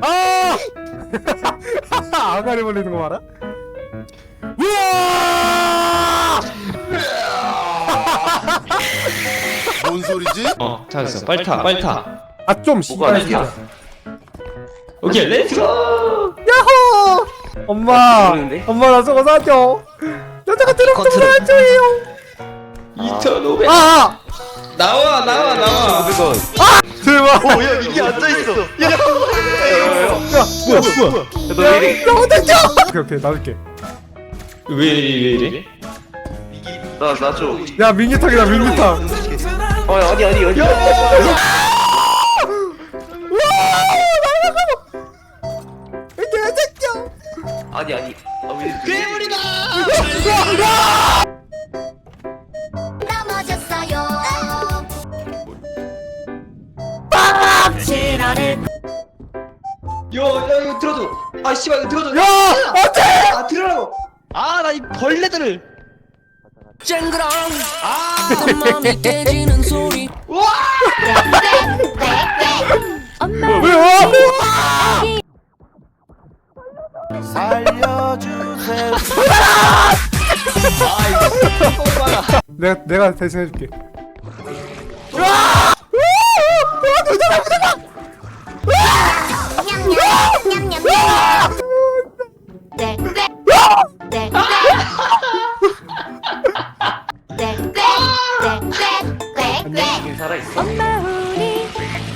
아! 아가리 벌리는 거 봐라. 우와! 뭔 소리지? 어 잘했어 빨리 타 빨리 타 아, 좀 씨발 아니야? 진짜. 오케이 렛츠고 야호! 엄마, 모르는데? 엄마 나 저거 사줘. 나 저거 드럼 좀. 사줘요. 2,500 아! 나와 나와 나와 제발. 야 이게 앉아 있어 야 야, 뭐야, 뭐야. 야, 야, 어떡해! 오케이, 오케이, 놔둘게. 왜 이래 왜 이래 나나 줘 야, 민기탕이다, 민기탕. 어 어디 어디 어디. 아니 아니 괴물이다 씨발 이거 들어줘. 야! 안 돼! 아 들어라고. 아 나 이 벌레들을. 쨍그랑. 아. 깨지는 소리. 왜 와? 살려주세요. 내가, 내가 대신 해줄게. 있어 엄마 우리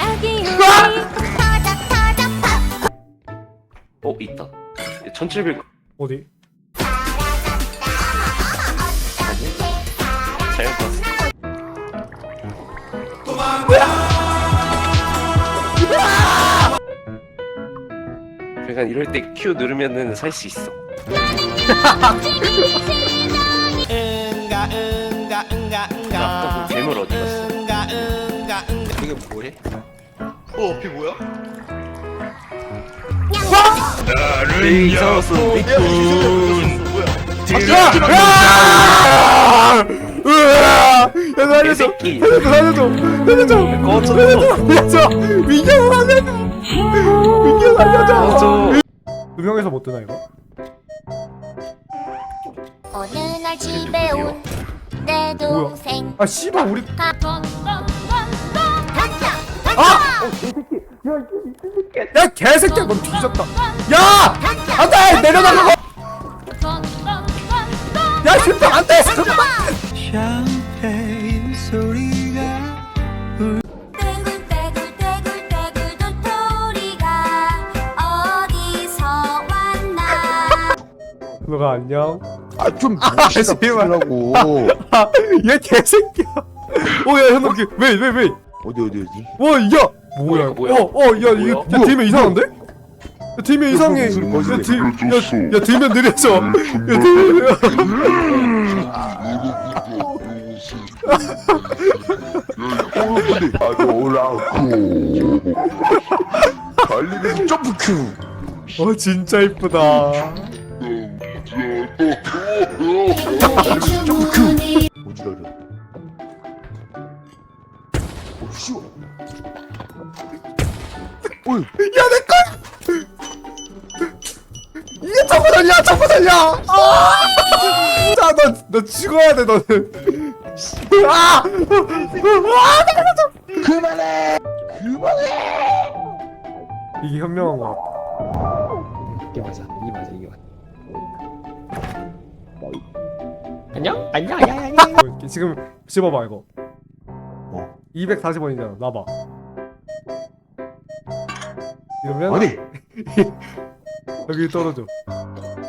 아기 우리 터져 터져 팍. 어 있다 1700 어디? 잘못 봤어 그러니까 이럴 때 Q 누르면은 살 수 있어 응가 응가 응가 응가 아까 그 괴물 어디 갔어? 어 앞이 뭐야? 네 이상했어 야 이게 뭐야 야! 야! 으아! 야, 살려줘! 개새끼. 살려줘, 살려줘! 살려줘! 꺼져. 살려줘! 민규 살려줘! 민규 살려줘! 두 명에서 못 뜨나, 이거? 어느 날 집에 온 내 동생 아, 씨발, 우리. 가 아! 야, 개새끼야, 넌 뒤졌다. 야! 안 돼! 내려놔, 그거! 야, 실패 안 돼! 잠깐만! 떼굴떼굴떼굴떼굴 도토리가 어디서 왔나 너가 안녕? 아좀 씨발. 라고 아, 얘 개새끼야. 어, 야, 현우, 그, 왜, 왜, 왜? 어디 어디 어디 와, 야! 뭐야, 이거 뭐야? 어, 어, 야, 이거, 야, 뭐야? 뒤면 이상한데? 야, 뒤면 이상해. 야. 뒤, 야, 야, 뒤면 느려져. 야, 뒤면, 아노라고 달리는 점프 큐 어, 진짜 이쁘다. 점프 큐 오지라려 오 쉬워 어이 야, 내 거! 이게 자꾸 달려, 자꾸 달려! 아! 자, 너, 너 죽어야 돼, 너는. 아! 아, 달려줘! 그만해 그만해 이게 현명한 거 같아. 이게 맞아 이게 맞아 이게 맞아 안녕 안녕 안녕 안녕 지금 씹어봐, 이거. 어. 240원이잖아, 놔봐. 이러면 아니 여기 떨어져.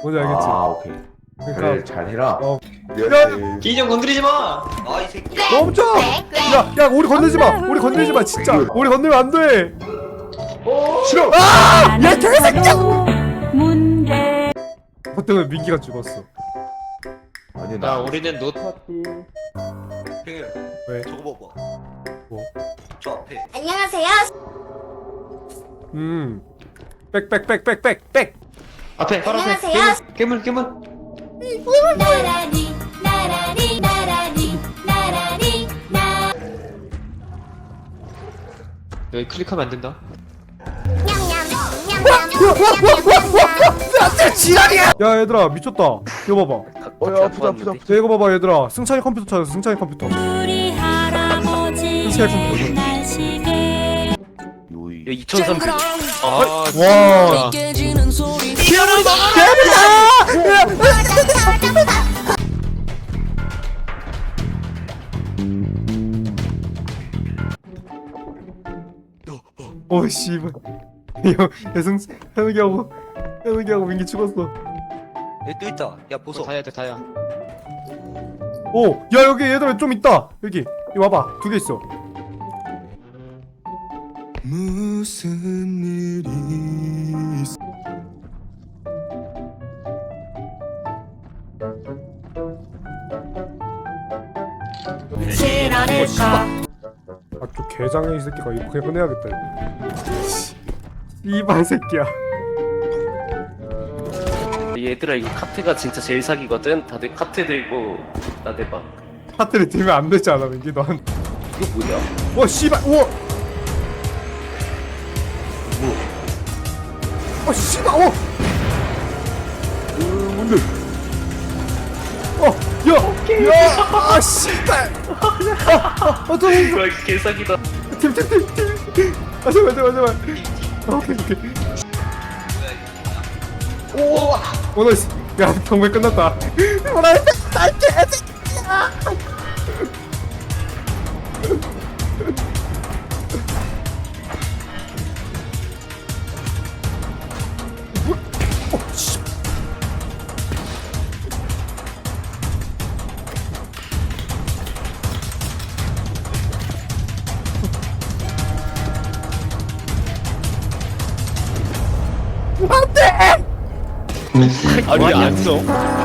뭔지 알겠지? 아 오케이 그러니까 그래 잘해라 어. 미안해 기좀 건드리지 마 아 이 새끼 멈춰! 야, 야, 우리 건들지 마! 우리 건들지 마, 진짜! 우리 건들면 안 돼! 싫어 아! 야, 개새끼야! 그 때문에 민기가 죽었어. 아니 야나 우리는 노 음. 빽빽빽빽빽빽. 앞에 파란색. 안녕하세요. 깨물 깨물. 나란히 나란히 나란히 나란히 나 여기 클릭하면 안 된다. 야 얘들아 미쳤다. 이거 봐봐. 어야 아프다 아프다. 이거 봐봐 얘들아. 승찬이 컴퓨터 찾았어. 승찬이 컴퓨터. 승찬이 컴퓨터. 2003. 아, 와. 와. 야, 예승 현욱이하고 현욱이하고 민기 죽었어. 얘또 있다. 야 보소. 어, 다야 다야. 오, 야 여기 얘들 좀 있다. 여기. 이 와봐. 두 개 있어. 무슨 일이 있어 아저 개장애 이 새끼가. 이거 그냥 이거. 씨, 이발 새끼야. 얘들아 이거 카트가 진짜 제일 사기거든? 다들 카트 들고 나대봐. 하트를 들면 안 되지 않아 민기 넌 이거 뭐야? 와 씨발 우와 어 씨발 어 뭔데 어 야 야 아 씨발 어또 뭐야 개사기다 팀 팀 팀 팀 아 제발 제발 제발 아, 오케이 오케이 오 오 나이스 야 경매 끝났다 뭐라 아니 안 써.